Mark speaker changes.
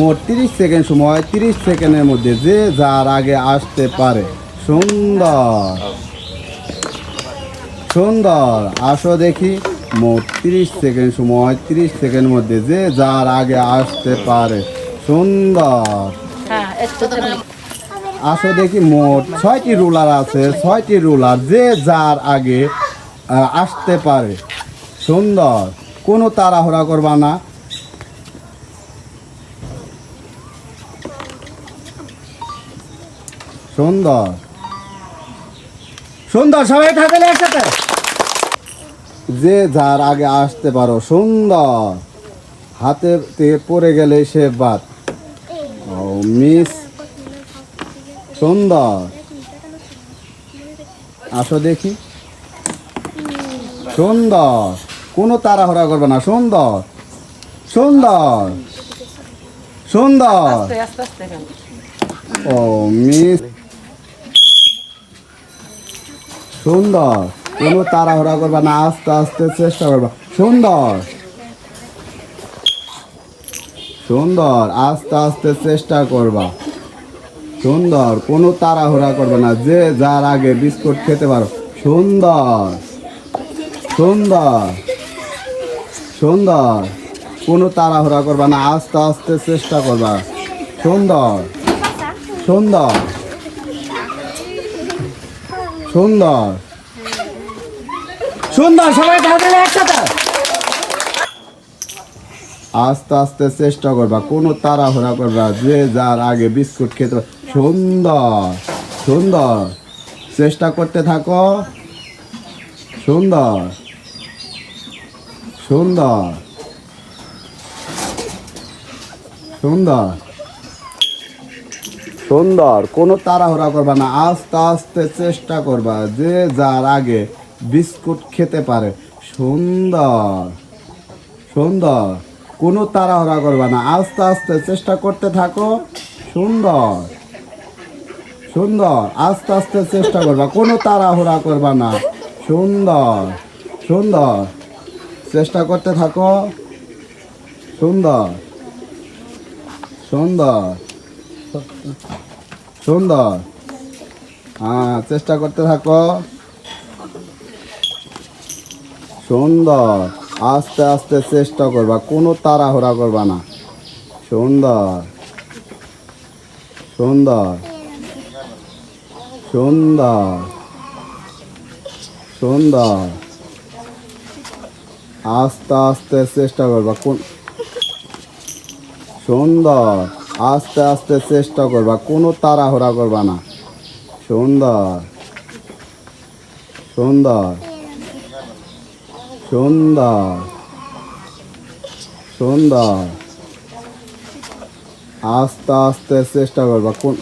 Speaker 1: মোট তিরিশ সেকেন্ড সময় তিরিশ সেকেন্ডের মধ্যে যে যার আগে আসতে পারে। সুন্দর। সুন্দর। আসো দেখি। মোট তিরিশ সেকেন্ড সময় তিরিশ সেকেন্ডের মধ্যে যে যার আগে আসতে পারে। সুন্দর।
Speaker 2: হ্যাঁ
Speaker 1: আসো দেখি মোট ছয়টি রুলার আছে। ছয়টি রুলার যে যার আগে আসতে পারে। সুন্দর। কোনো তাড়াহুড়া করবা না। সুন্দর সুন্দর সবাই থাকলে একসাথে? যে যার আগে আসতে পারো সুন্দর হাতে পড়ে গেলে সে বাদ। ও মিস সুন্দর আসো দেখি। সুন্দর কোনো তাড়াহুড়া করবে না। সুন্দর সুন্দর সুন্দর। ও মিস সুন্দর। কোনো তাড়াহুড়া করবে না, আস্তে আস্তে চেষ্টা করবা। সুন্দর। সুন্দর, আস্তে আস্তে চেষ্টা করবা। সুন্দর, কোনো তাড়াহুড়া করবে না, যে যার আগে বিস্কুট খেতে পারো। সুন্দর। সুন্দর। সুন্দর, কোনো তাড়াহুড়া করবা না, আস্তে আস্তে চেষ্টা করবা। সুন্দর। সুন্দর। সুন্দর। সুন্দর, সবাই তাহলে একসাথে। আস্তে আস্তে চেষ্টা করবা, কোনো তাড়াহুড়া করবা, যে যার আগে বিস্কুট খেতে সুন্দর সুন্দর। চেষ্টা করতে থাকো। সুন্দর সুন্দর। সুন্দর। সুন্দর, কোনো তাড়াহুড়া করবা না, আস্তে আস্তে চেষ্টা করবা, যে যার আগে বিস্কুট খেতে পারে। সুন্দর সুন্দর, কোনো তাড়াহুড়া করবা না, আস্তে আস্তে চেষ্টা করতে থাকো, সুন্দর সুন্দর, আস্তে আস্তে চেষ্টা করবা, কোনো তাড়াহুড়া করবা না, সুন্দর সুন্দর, চেষ্টা করতে থাকো, সুন্দর সুন্দর। সুন্দর। হ্যাঁ চেষ্টা করতে থাকো। সুন্দর। আস্তে আস্তে চেষ্টা করবা, কোনো তাড়াহুড়া করবা না। সুন্দর। সুন্দর। সুন্দর। সুন্দর। আস্তে আস্তে চেষ্টা করবা, কোন সুন্দর। আস্তে আস্তে চেষ্টা করবা, কোনো তাড়াহুড়া করবা না। সুন্দর। সুন্দর। সুন্দর। সুন্দর। আস্তে আস্তে চেষ্টা করবা, কোন